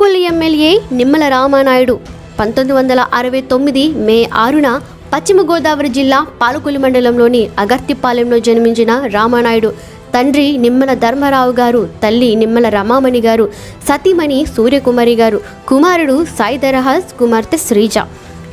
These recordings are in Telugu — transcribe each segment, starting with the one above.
పాలకొల్లు ఎమ్మెల్యే నిమ్మల రామానాయుడు. పంతొమ్మిది వందల అరవై తొమ్మిది మే ఆరున పశ్చిమ గోదావరి జిల్లా పాలకొల్లు మండలంలోని అగర్తిపాలెంలో జన్మించిన రామానాయుడు. తండ్రి నిమ్మల ధర్మరావు గారు తల్లి నిమ్మల రమామణి గారు సతీమణి సూర్యకుమారి గారు కుమారుడు సాయి దరహాస్ కుమార్తె శ్రీజ.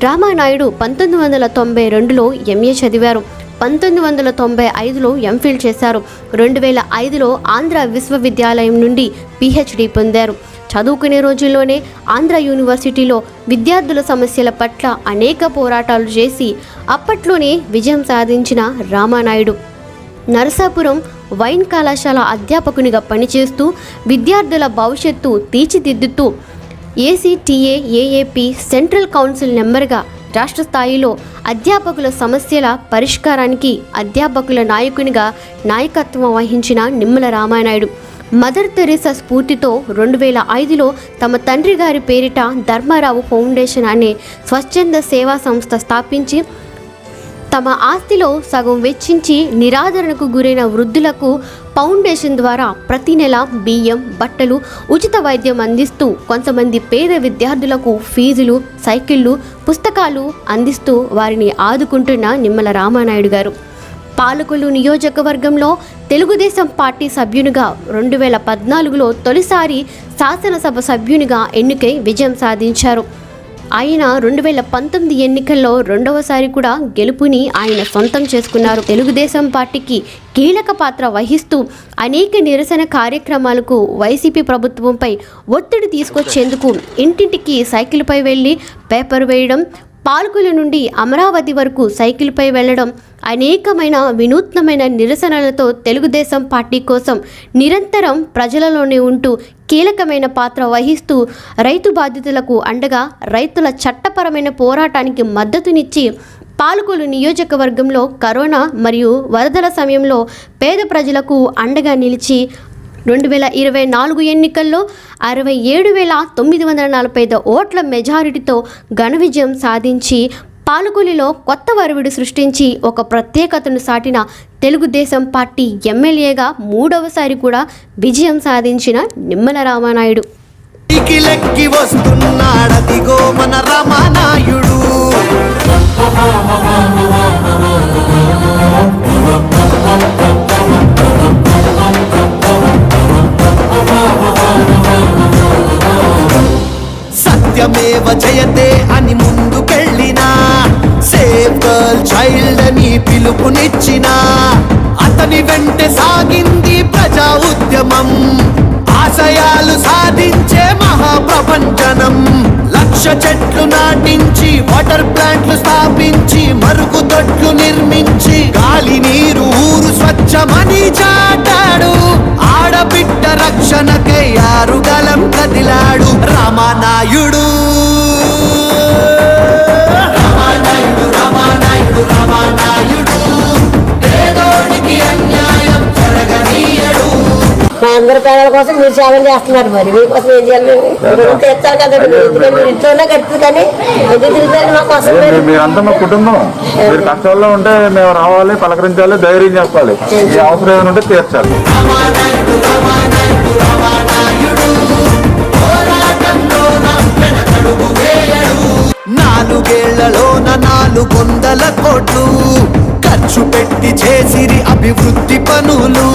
రామానాయుడు పంతొమ్మిది వందల తొంభై రెండులో ఎంఏ చదివారు. పంతొమ్మిది వందల తొంభై ఐదులో ఎంఫిల్ చేశారు. రెండు వేల ఐదులో ఆంధ్ర విశ్వవిద్యాలయం నుండి పిహెచ్డి పొందారు. చదువుకునే రోజుల్లోనే ఆంధ్ర యూనివర్సిటీలో విద్యార్థుల సమస్యల పట్ల అనేక పోరాటాలు చేసి అప్పట్లోనే విజయం సాధించిన రామానాయుడు. నరసాపురం వైన్ కళాశాల అధ్యాపకునిగా పనిచేస్తూ విద్యార్థుల భవిష్యత్తు తీర్చిదిద్దుతూ ఏసీటీఏ ఏఏపీ సెంట్రల్ కౌన్సిల్ నెంబర్గా రాష్ట్ర స్థాయిలో అధ్యాపకుల సమస్యల పరిష్కారానికి అధ్యాపకుల నాయకునిగా నాయకత్వం వహించిన నిమ్మల రామానాయుడు. మదర్ తెరీసా స్ఫూర్తితో రెండు వేల ఐదులో తమ తండ్రి గారి పేరిట ధర్మారావు ఫౌండేషన్ అనే స్వచ్ఛంద సేవా సంస్థ స్థాపించి తమ ఆస్తిలో సగం వెచ్చించి నిరాదరణకు గురైన వృద్ధులకు ఫౌండేషన్ ద్వారా ప్రతి నెల బియ్యం బట్టలు ఉచిత వైద్యం అందిస్తూ కొంతమంది పేద విద్యార్థులకు ఫీజులు సైకిళ్ళు పుస్తకాలు అందిస్తూ వారిని ఆదుకుంటున్న నిమ్మల రామానాయుడు గారు. పాలకులు నియోజకవర్గంలో తెలుగుదేశం పార్టీ సభ్యునిగా రెండు వేల పద్నాలుగులో తొలిసారి శాసనసభ సభ్యునిగా ఎన్నికై విజయం సాధించారు. ఆయన రెండు వేల పంతొమ్మిది ఎన్నికల్లో రెండవసారి కూడా గెలుపుని ఆయన సొంతం చేసుకున్నారు. తెలుగుదేశం పార్టీకి కీలక పాత్ర వహిస్తూ అనేక నిరసన కార్యక్రమాలకు వైసీపీ ప్రభుత్వంపై ఒత్తిడి తీసుకొచ్చేందుకు ఇంటింటికి సైకిల్పై వెళ్ళి పేపర్ వేయడం పాలకుల నుండి అమరావతి వరకు సైకిల్పై వెళ్ళడం అనేకమైన వినూత్నమైన నిరసనలతో తెలుగుదేశం పార్టీ కోసం నిరంతరం ప్రజలలోనే ఉంటూ కీలకమైన పాత్ర వహిస్తూ రైతు బాధితులకు అండగా రైతుల చట్టపరమైన పోరాటానికి మద్దతునిచ్చి పాలకొలు నియోజకవర్గంలో కరోనా మరియు వరదల సమయంలో పేద ప్రజలకు అండగా నిలిచి రెండు వేల ఇరవై నాలుగు ఎన్నికల్లో అరవై ఏడు వేల తొమ్మిది వందల నలభై ఐదు ఓట్ల మెజారిటీతో ఘన విజయం సాధించి పాలకులిలో కొత్త వరవిడి సృష్టించి ఒక ప్రత్యేకతను సాటిన తెలుగుదేశం పార్టీ ఎమ్మెల్యేగా మూడవసారి కూడా విజయం సాధించిన నిమ్మల రామానాయుడు. వస్తున్నాడదిగో మన సత్యమేవ జయతే అని గర్ల్ చైల్డ్ అని పిలుపునిచ్చిన అతని వెంట సాగింది ప్రజా ఉద్యమం. ఆశయాలు సాధించే మహాప్రపంచనం. లక్ష చెట్లు నాటించి వాటర్ ప్లాంట్లు స్థాపించి మరుగు నిర్మించి గాలి నీరు ఊరు స్వచ్ఛమని చాటాడు. ఆడబిడ్డ రక్షణకై ఆరుగా అందరి పేదల కోసం మీరు సేవలు చేస్తున్నారు మరి. మీకోసం ఏం చేయాలి మేము? మీరు ఎందుకంటే మీరు ఇంట్లోనే కడుతుంది కానీ ఎందుకు తిరుగుతారు మా కోసం అదే మీరు మీ- మీరంతా మా కుటుంబం. మీరు కష్టాల్లో ఉంటే మేము రావాలి పలకరించాలి ధైర్యం చెప్పాలి. ఈ అవసరం ఏమైనా ఉంటే తీర్చాలి. నాలుగేళ్ళలోన నాలుగొందల కోట్లు ఖర్చు పెట్టి చేసిరి అభివృద్ధి పనులు.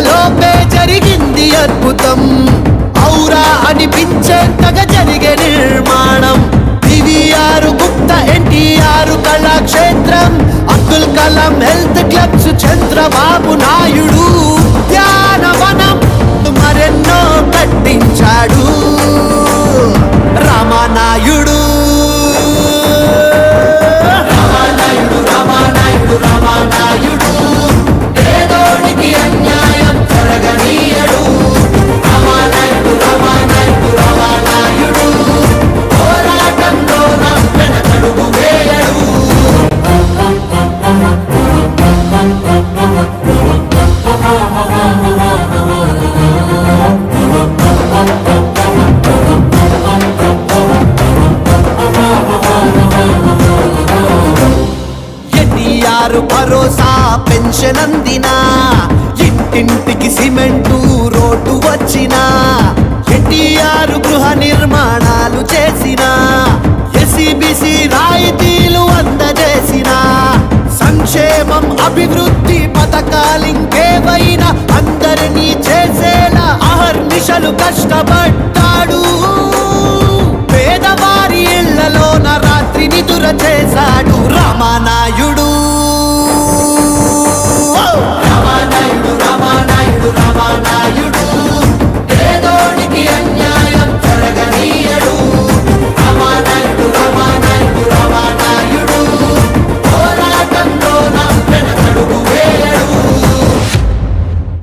లోపే జరిగింది అద్భుతం. ఔరా అనిపించేంతగా జరిగే నిర్మాణం. PVR Gupta NTR Kalakshetram Abdul Kalam health clubs Chandrababu Naidu ధ్యానవనం మరెన్నో కట్టించాడు రామానాయుడు. రామానాయుడు రామానాయుడు రామానాయుడు. పేదోడికి అన్యాయం పెన్షన్ ఇంటింటికి సిమెంటు రోడ్డు వచ్చినా ఎన్టీఆర్ గృహ నిర్మాణాలు చేసినా ఎసిబిసి రాయితీలు అందజేసినా సంక్షేమం అభివృద్ధి పథకాలింకేవైనా అందరినీ చేసేలా అహర్నిశలు కష్టపడ్డాడు. పేదవారి ఇళ్ళలోన రాత్రిని దురచేసా